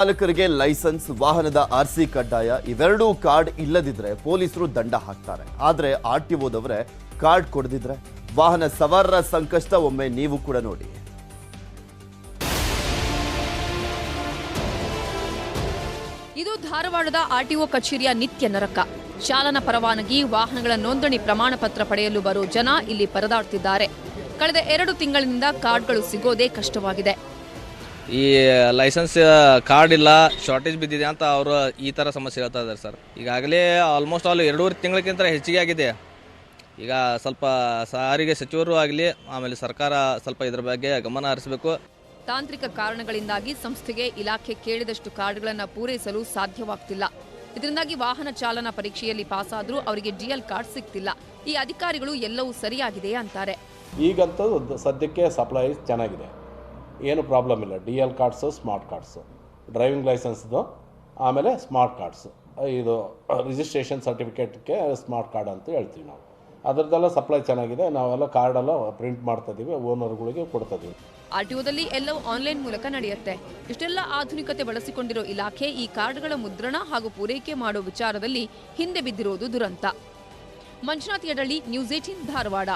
ಚಾಲಕರಿಗೆ ಲೈಸೆನ್ಸ್, ವಾಹನದ R C ಕಡ್ಡಾಯ ಇವೆರಡೂ ಕಾರ್ಡ್ ಇಲ್ಲದಿದ್ರೆ ಪೊಲೀಸರು ದಂಡ ಹಾಕ್ತಾರೆ. ಆದ್ರೆ ಆರ್ ಟಿ ಓದವರೇ ಕಾರ್ಡ್ ಕೊಡದಿದ್ರೆ ವಾಹನ ಸವಾರರ ಸಂಕಷ್ಟ ಒಮ್ಮೆ ನೀವು ಕೂಡ ನೋಡಿ. ಇದು ಧಾರವಾಡದ ಆರ್ಟಿಒ ಕಚೇರಿಯ ನಿತ್ಯ ನರಕ. ಚಾಲನ ಪರವಾನಗಿ, ವಾಹನಗಳ ನೋಂದಣಿ ಪ್ರಮಾಣ ಪತ್ರ ಪಡೆಯಲು ಬರೋ ಜನ ಇಲ್ಲಿ ಪರದಾಡ್ತಿದ್ದಾರೆ. ಕಳೆದ ಎರಡು ತಿಂಗಳಿನಿಂದ ಕಾರ್ಡ್ಗಳು ಸಿಗೋದೇ ಕಷ್ಟವಾಗಿದೆ. ಈ ಲೈಸೆನ್ಸ್ ಕಾರ್ಡ್ ಇಲ್ಲ ಶಾರ್ಟೇಜ್ ಬಿದ್ದಿದೆ ಅಂತ ಅವರು ಈ ಥರ ಸಮಸ್ಯೆ ಹೇಳ್ತಾ ಇದ್ದಾರೆ ಸರ್. ಈಗಾಗಲೇ ಆಲ್ಮೋಸ್ಟ್ ಆಲ್ ಎರಡೂವರೆ ತಿಂಗಳಕ್ಕಿಂತ ಹೆಚ್ಚಿಗೆ ಆಗಿದೆ. ಈಗ ಸ್ವಲ್ಪ ಸಾರಿಗೆ ಸಚಿವರು ಆಗಲಿ ಆಮೇಲೆ ಸರ್ಕಾರ ಸ್ವಲ್ಪ ಇದರ ಬಗ್ಗೆ ಗಮನ ಹರಿಸಬೇಕು. ತಾಂತ್ರಿಕ ಕಾರಣಗಳಿಂದಾಗಿ ಸಂಸ್ಥೆಗೆ ಇಲಾಖೆ ಕೇಳಿದಷ್ಟು ಕಾರ್ಡ್ಗಳನ್ನು ಪೂರೈಸಲು ಸಾಧ್ಯವಾಗ್ತಿಲ್ಲ. ಇದರಿಂದಾಗಿ ವಾಹನ ಚಾಲನಾ ಪರೀಕ್ಷೆಯಲ್ಲಿ ಪಾಸ್ ಆದರೂ ಅವರಿಗೆ ಡಿಎಲ್ ಕಾರ್ಡ್ ಸಿಗ್ತಿಲ್ಲ. ಈ ಅಧಿಕಾರಿಗಳು ಎಲ್ಲವೂ ಸರಿಯಾಗಿದೆ ಅಂತಾರೆ. ಈಗಂತೂ ಸದ್ಯಕ್ಕೆ ಸಪ್ಲೈ ಚೆನ್ನಾಗಿದೆ. ಏನು ಪ್ರಾಬ್ಲಮ್ ಇಲ್ಲ. D L cards smart cards driving ಲೈಸೆನ್ಸ್ದು ಆಮೇಲೆ ಸ್ಮಾರ್ಟ್ ಕಾರ್ಡ್ಸು ಇದು ರಿಜಿಸ್ಟ್ರೇಷನ್ ಸರ್ಟಿಫಿಕೇಟ್ಗೆ ಸ್ಮಾರ್ಟ್ ಕಾರ್ಡ್ ಅಂತ ಹೇಳ್ತೀವಿ ನಾವು. ಅದರದ್ದೆಲ್ಲ ಸಪ್ಲೈ ಚೆನ್ನಾಗಿದೆ. ನಾವೆಲ್ಲ ಕಾರ್ಡೆಲ್ಲ ಪ್ರಿಂಟ್ ಮಾಡ್ತಾ ಇದ್ದೀವಿ ಓನರ್ಗಳಿಗೆ ಕೊಡ್ತಾ ಇದ್ದೀವಿ ಓದಲ್ಲಿ ಎಲ್ಲವೂ ಆನ್ಲೈನ್ ಮೂಲಕ ನಡೆಯುತ್ತೆ. ಇಷ್ಟೆಲ್ಲ ಆಧುನಿಕತೆ ಬಳಸಿಕೊಂಡಿರೋ ಇಲಾಖೆ ಈ ಕಾರ್ಡ್ಗಳ ಮುದ್ರಣ ಹಾಗೂ ಪೂರೈಕೆ ಮಾಡೋ ವಿಚಾರದಲ್ಲಿ ಹಿಂದೆ ಬಿದ್ದಿರೋದು ದುರಂತ. Manjunath Yadalli news eighteen Dharwad.